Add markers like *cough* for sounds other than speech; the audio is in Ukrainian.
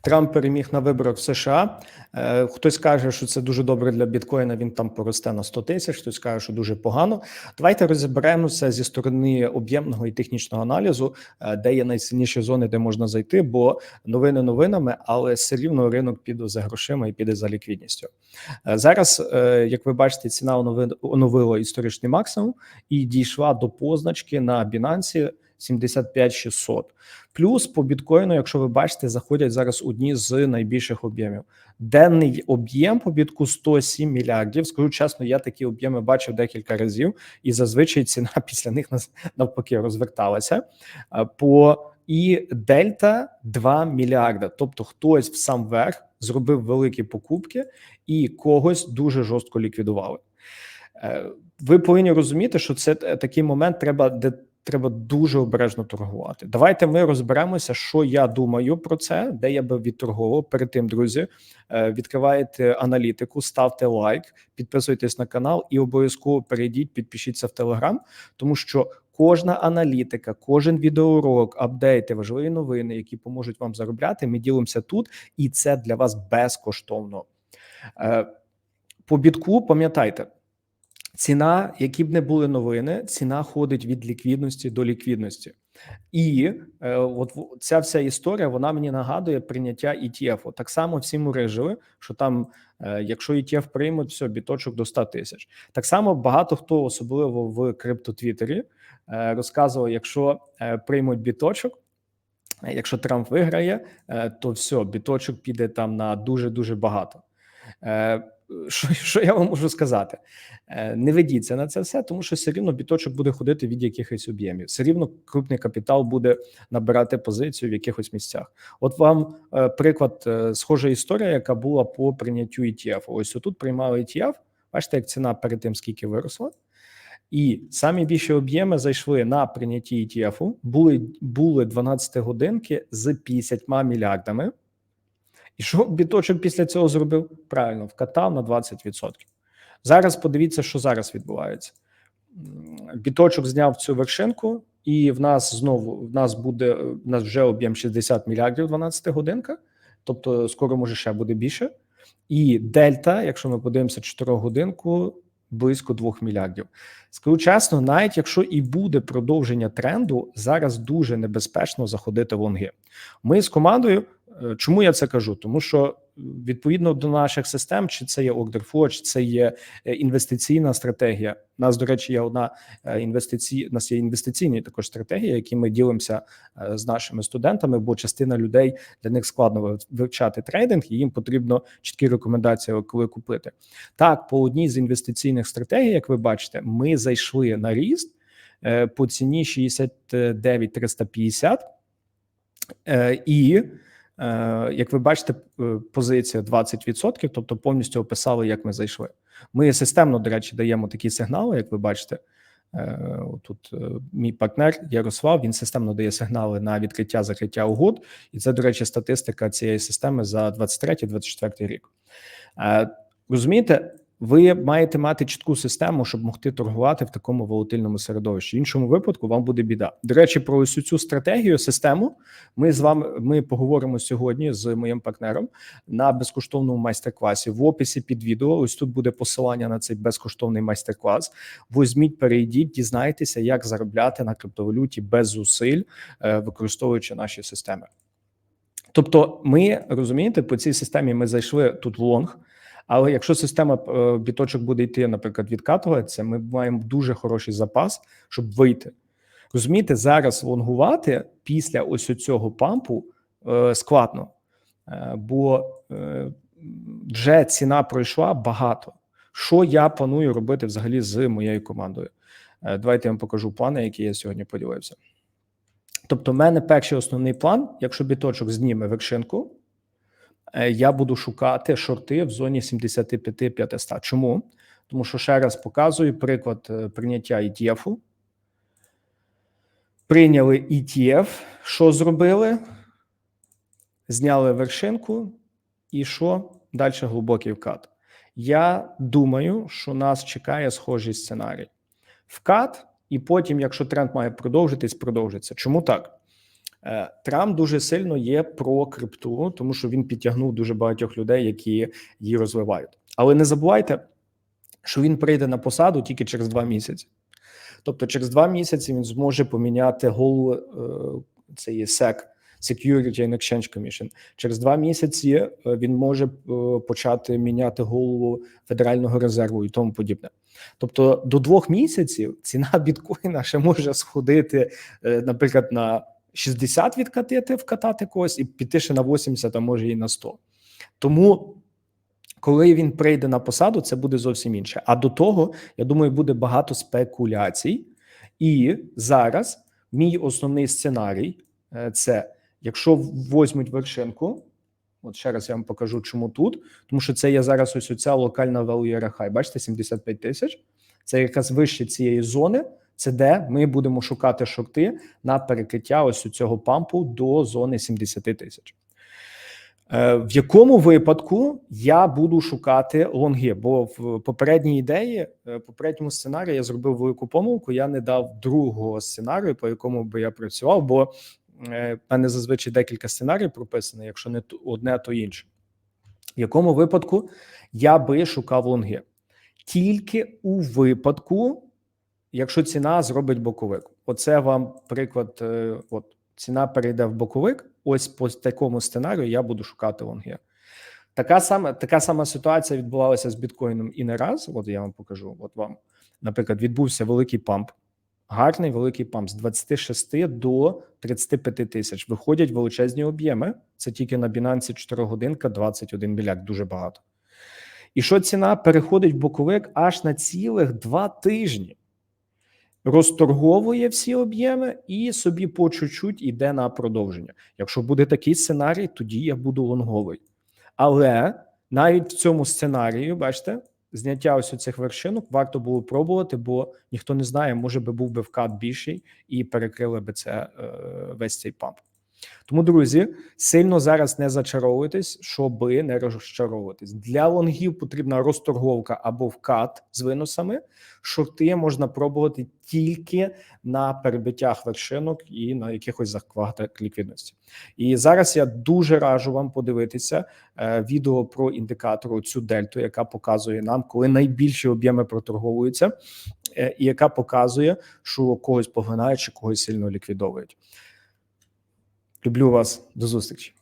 Трамп переміг на виборах в США. Е, Хтось каже, що це дуже добре для біткоїна. Він там поросте на 100 тисяч. Хтось каже, що дуже погано. Давайте розберемося зі сторони об'ємного і технічного аналізу, е, де є найсильніші зони, де можна зайти. Бо новини новинами, але все рівно ринок піде за грошима і піде за ліквідністю. Е, Зараз, як ви бачите, ціна онови- оновила історичний максимум і дійшла до позначки на Binance 75600. Плюс по біткоїну, якщо ви бачите, заходять зараз одні з найбільших об'ємів. Денний об'єм по бітку 107 мільярдів. Скажу чесно, я такі об'єми бачив декілька разів, і зазвичай ціна *laughs* після них навпаки розверталася. По і дельта 2 мільярда. Тобто, хтось в сам верх зробив великі покупки і когось дуже жорстко ліквідували. Е, Ви повинні розуміти, що це е, такий момент, треба треба дуже обережно торгувати. Давайте ми розберемося, що я думаю про це, де я би відторговував. Перед тим, друзі, е, відкриваєте аналітику, ставте лайк, підписуйтесь на канал і обов'язково перейдіть, підпишіться в Телеграм, тому що кожна аналітика, кожен відеоурок, апдейти, важливі новини, які поможуть вам заробляти. Ми ділимося тут, і це для вас безкоштовно. Е, По бітку пам'ятайте. Ціна, які б не були новини, ціна ходить від ліквідності до ліквідності, і е, от ця вся історія вона мені нагадує прийняття ETF. Так само всі мурижили, що там, е, якщо ETF приймуть, все, біточок до 100 тисяч. Так само багато хто, особливо в криптотвіттері, е, розказував, якщо е, приймуть біточок. е, Якщо Трамп виграє, е, то все, біточок піде там на дуже дуже багато. Що, що я вам можу сказати? Е, Не ведіться на це все, тому що все рівно біточок буде ходити від якихось об'ємів. Все рівно крупний капітал буде набирати позицію в якихось місцях. От вам е, приклад, е, схожа історія, яка була по прийняттю ETF. Ось тут приймали ETF. Бачите, як ціна перед тим скільки виросла. І самі більші об'єми зайшли на прийнятті ETF, були, були 12 годинки з 50 мільярдами. І що біточок після цього зробив? Правильно, вкатав на 20%. Зараз подивіться, що зараз відбувається. Біточок зняв цю вершинку, і в нас знову в нас буде в нас вже об'єм 60 мільярдів 12 годинка, тобто скоро може ще буде більше. І дельта, якщо ми подивимося 4 годинку, близько 2 мільярдів. Скажу чесно, навіть якщо і буде продовження тренду, зараз дуже небезпечно заходити в лонги. Ми з командою. Е, Чому я це кажу? Тому що е, відповідно до наших систем, чи це є order чи це є е, інвестиційна стратегія. У нас, до речі, є одна інвестицій, у нас є інвестиційні також стратегії, які ми ділимося з нашими студентами, бо частина людей для них складно вивчати трейдинг, і їм потрібно чіткі рекомендації, коли купити. Так, по одній з інвестиційних стратегій, як ви бачите, ми зайшли на ріст по ціні 69 350, е, і Як ви бачите, е, позиція 20%, тобто повністю описали, як ми зайшли. Ми системно, до речі, даємо такі сигнали, як ви бачите. Е, Тут мій партнер Ярослав він системно дає сигнали на відкриття закриття угод, і це, до речі, статистика цієї системи за 23-24 рік. Е, Розумієте, ви маєте мати чітку систему, щоб могти торгувати в такому волатильному середовищі. В іншому випадку вам буде біда. До речі, про ось цю стратегію, систему. Ми з вами ми поговоримо сьогодні з моїм партнером на безкоштовному майстер-класі. В описі під відео. Ось тут буде посилання на цей безкоштовний майстер-клас. Візьміть, перейдіть, дізнайтеся, як заробляти на криптовалюті без зусиль, е, використовуючи наші системи. Тобто, ми розумієте, по цій системі ми зайшли тут в лонг. Але якщо система е, біточок буде йти, наприклад, відкатуватися, ми маємо дуже хороший запас, щоб вийти. Розумієте, зараз лонгувати після ось цього пампу е, складно, е, бо вже ціна пройшла багато. Що я планую робити взагалі з моєю командою? Давайте я вам покажу плани, які я сьогодні поділився. Тобто, в мене перший основний план: якщо біточок зніме вершинку, я буду шукати шорти в зоні 75-500. Чому? Тому що ще раз показую приклад е, прийняття ETF. Прийняли ETF. Що зробили? Зняли вершинку, і що? Далі глибокий вкат. Я думаю, що нас чекає схожий сценарій. Вкат, і потім, якщо тренд має продовжитись, продовжиться. Чому так? Е, Трамп дуже сильно є про крипту, тому що він підтягнув дуже багатьох людей, які її розвивають. Але не забувайте, що він прийде на посаду тільки через два місяці. Тобто, через два місяці він зможе поміняти голову е, є SEC, Security and Exchange Commission. Через два місяці е, він може почати міняти голову Федерального резерву і тому подібне. Тобто, до двох місяців ціна біткоїна ще може сходити, наприклад, на 60 відкатити, вкатати когось і піти ще на 80, а може і на 100. Тому коли він прийде на посаду, це буде зовсім інше. А до того, я думаю, буде багато спекуляцій. І зараз мій основний сценарій е, це якщо возьмуть вершинку, от ще раз я вам покажу, чому тут, тому що це є зараз ось оця локальна value RHI, бачите, 75 тисяч. Це якраз вище цієї зони. Це де ми будемо шукати шорти на перекриття ось у цього пампу до зони 70 тисяч. Е, В якому випадку я буду шукати лонги? Бо в попередній ідеї, е, попередньому сценарії я зробив велику помилку. Я не дав другого сценарію, по якому би я працював, бо е, в мене зазвичай декілька сценаріїв прописано, якщо не одне, то інше. В якому випадку я би шукав лонги? Тільки у випадку, якщо ціна зробить боковик. Оце вам приклад. е, От ціна перейде в боковик. Ось по такому сценарію я буду шукати лонги. Така сама така сама ситуація відбувалася з біткоїном і не раз. От я вам покажу. От вам, наприклад, відбувся великий памп, гарний великий памп з 26 до 35 тисяч. Виходять величезні об'єми. Це тільки на Binance 4 годинка, 21 мільярд, дуже багато. І що ціна переходить в боковик аж на цілих два тижні розторговує всі об'єми і собі по чуть-чуть іде на продовження. Якщо буде такий сценарій, тоді я буду лонговий. Але навіть в цьому сценарії, бачите, зняття ось цих вершинок варто було пробувати, бо ніхто не знає, може би був би вкат більший і перекрили би це е, весь цей памп. Тому, друзі, сильно зараз не зачаровуйтесь, щоби не розчаровуватись. Для лонгів потрібна розторговка або вкат з виносами. Шорти можна пробувати тільки на перебиттях вершинок і на якихось захватах ліквідності. І зараз я дуже раджу вам подивитися е, відео про індикатор цю дельту, яка показує нам, коли найбільші об'єми проторговуються, е, і яка показує, що когось поглинають чи когось сильно ліквідовують. Люблю вас. До зустрічі.